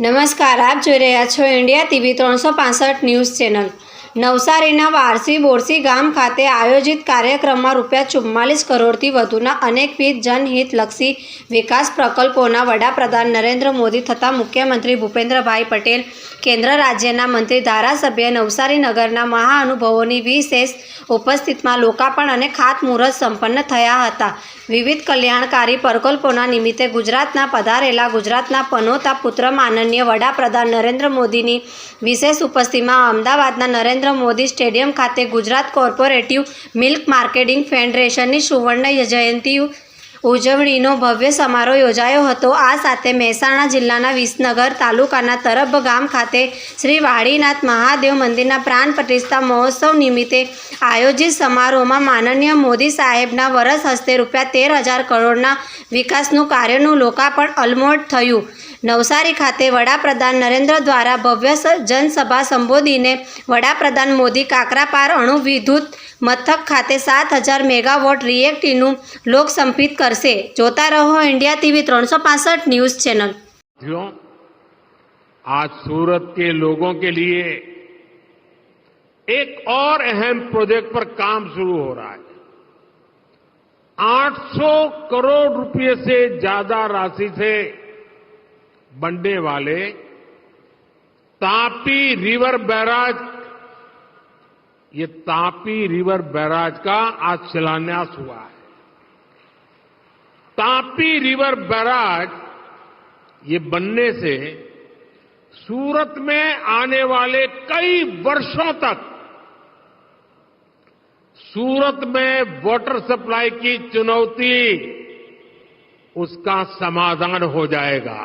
નમસ્કાર આપ જોઈ રહ્યા છો ઇન્ડિયા ટીવી ત્રણસો ન્યૂઝ ચેનલ. નવસારીના વારસી બોરસી ગામ ખાતે આયોજિત કાર્યક્રમમાં રૂપિયા ચુમ્માલીસ કરોડથી વધુના અનેકવિધ જનહિતલક્ષી વિકાસ પ્રકલ્પોના વડાપ્રધાન નરેન્દ્ર મોદી તથા મુખ્યમંત્રી ભૂપેન્દ્રભાઈ પટેલ, કેન્દ્ર રાજ્યના મંત્રી, ધારાસભ્ય, નવસારી નગરના મહાઅનુભવોની વિશેષ ઉપસ્થિતમાં લોકાર્પણ અને ખાતમુહૂર્ત સંપન્ન થયા હતા. વિવિધ કલ્યાણકારી પ્રકલ્પોના નિમિત્તે ગુજરાતના પધારેલા ગુજરાતના પનોતા પુત્ર માનનીય વડાપ્રધાન નરેન્દ્ર મોદીની વિશેષ ઉપસ્થિતિમાં અમદાવાદના નરેન્દ્ર મોદી સ્ટેડિયમ ખાતે ગુજરાત કોર્પોરેટિવ મિલ્ક માર્કેટિંગ ફેડરેશનની સુવર્ણ જયંતિ ઉજવણીનો ભવ્ય સમારોહ યોજાયો હતો. આ સાથે મહેસાણા જિલ્લાના વિસનગર તાલુકાના તરબ ગામ ખાતે શ્રી વાડીનાથ મહાદેવ મંદિરના પ્રાણ પ્રતિષ્ઠા મહોત્સવ નિમિત્તે આયોજિત સમારોહમાં માનનીય મોદી સાહેબના વરસ હસ્તે રૂપિયા તેર હજાર કરોડના વિકાસનું કાર્યનું લોકાર્પણ અલમોડ થયું. નવસારી ખાતે વડાપ્રધાન નરેન્દ્ર દ્વારા ભવ્ય જનસભા સંબોધીને વડાપ્રધાન મોદી કાકરાપાર અણુ વિદ્યુત મથક ખાતે સાત હજાર મેગાવોટ રિએક્ટિવનું લોકસંપિત કરશે જોતા રહો ઇન્ડિયા ટીવી ત્રણસો પાસઠ ન્યૂઝ ચેનલ साथियों आज सूरत के लोगों के लिए एक और अहम प्रोजेक्ट पर काम शुरू हो रहा है 800 करोड़ रुपए से ज्यादा राशि से बनने वाले तापी रिवर बैराज ये तापी रिवर बैराज का आज शिलान्यास हुआ है। तापी रिवर बैराज ये बनने से सूरत में आने वाले कई वर्षों तक सूरत में वाटर सप्लाई की चुनौती उसका समाधान हो जाएगा।